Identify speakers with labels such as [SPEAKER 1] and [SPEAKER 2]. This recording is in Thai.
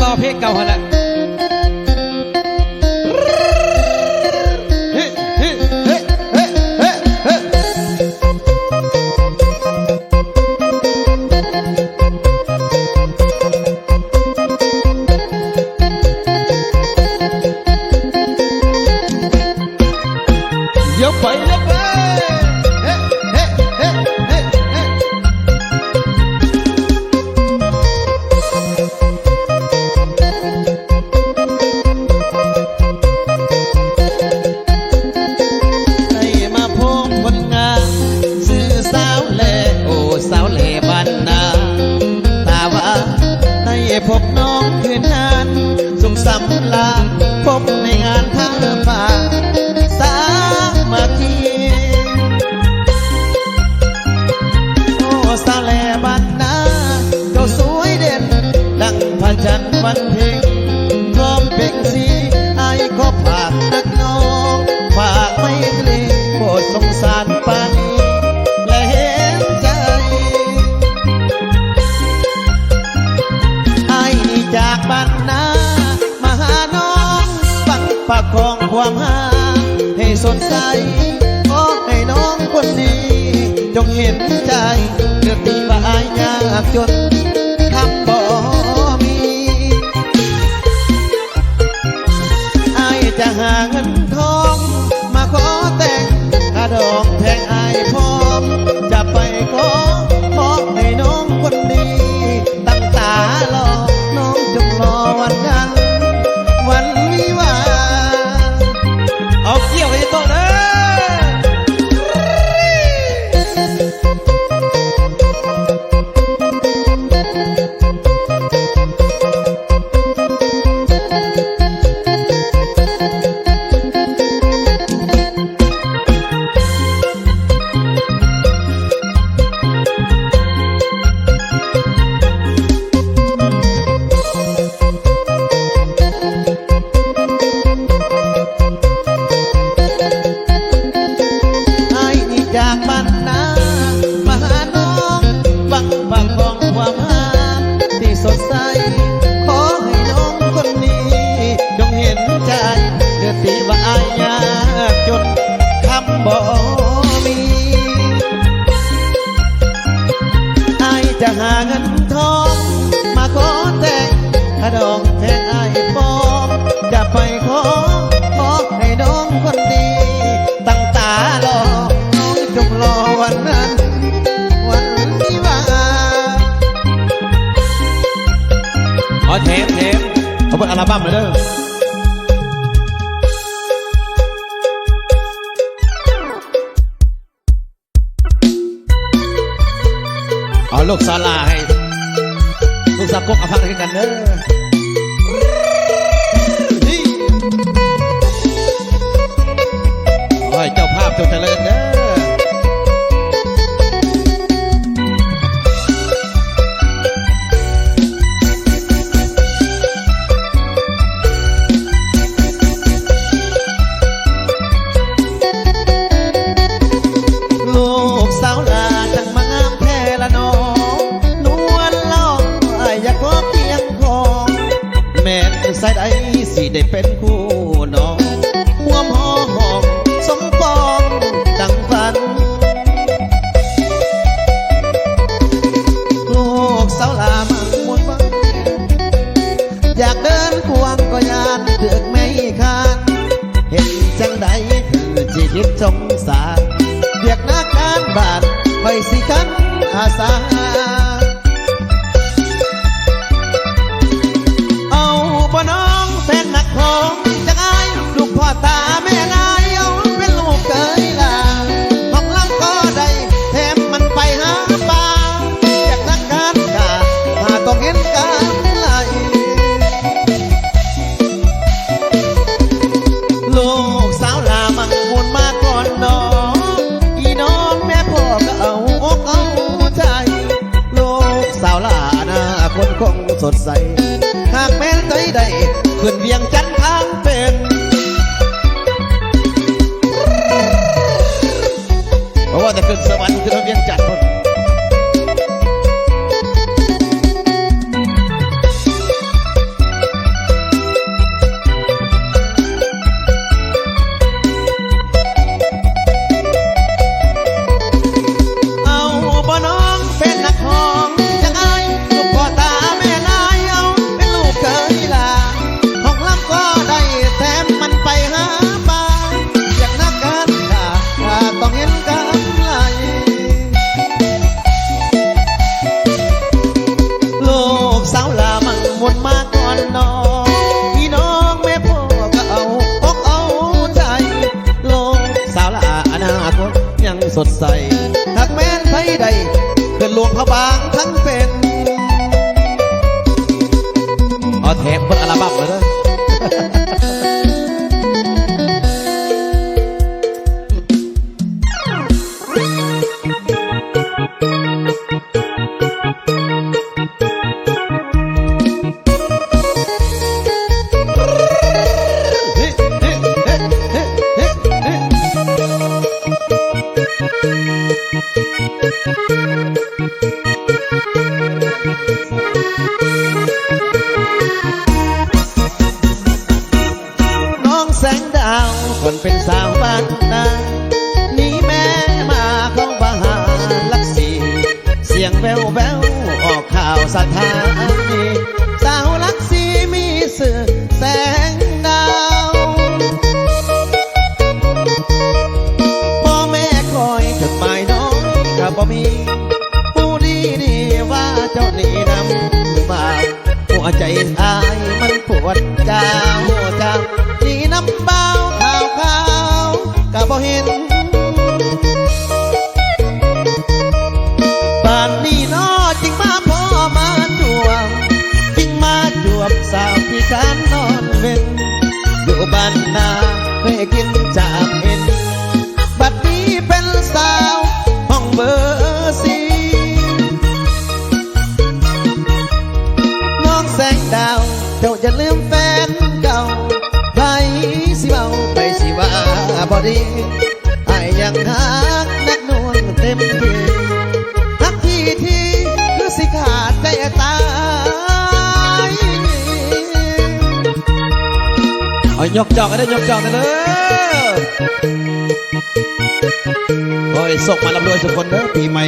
[SPEAKER 1] ต่อเพลงเก่าแล้ว
[SPEAKER 2] สาแลบันนาเจ้าสวยเด่น ดังพระจันวันเพ็ญพร้อมเป่งสีไอ้ก็ฝากนักน้องฝากไม่เกรงโปรดสงสารปานีและนใจไอ้นีจากบ้านนามาหาน้องฟังประคองความหาให้สนใจขอให้น้องคนนี้ เห็นใจเลือกที่ว่าา
[SPEAKER 1] ย
[SPEAKER 2] ยากจน la เอาเปิดอั
[SPEAKER 1] ลบั้มมาเด้อลูกซาลาให้ลูกสากกอาพักให้กันเด้อให้เจ้าภาพเจ้าเจริญเด้อ
[SPEAKER 2] สาเรียกนักการบ้านไปสิคันอาสาเอาปน้องแฟนนักร้อง สดใส หากแม้นใจใดขึ้นเวียงจัน สดใสทักแม่นไผใดเกิดหลวงพระบางทั้งเป็น
[SPEAKER 1] เอาเทงเปิดอัลบั้มเลยเด้อ
[SPEAKER 2] คนเป็นสาวบ้านนาหนีแม่มาเข้าบาหาลักสีเสียงแววแววออกข่าวสถานี บ่เห็นป่านนี้น้อจึงมาพ่อมาจวงจึงมาจวบสาวที่การนอนเว้นอยู่บ้านนาเคยกินจามเอ ดีไอ้ยังหักนักนวลเต็มที่หักทีทีคือสิขาดใจตาย
[SPEAKER 1] เอายกจอกกันได้ยกจอกกันเด้อโอ้ยส่งมาลำรวยทุกคนเด้อปีใหม่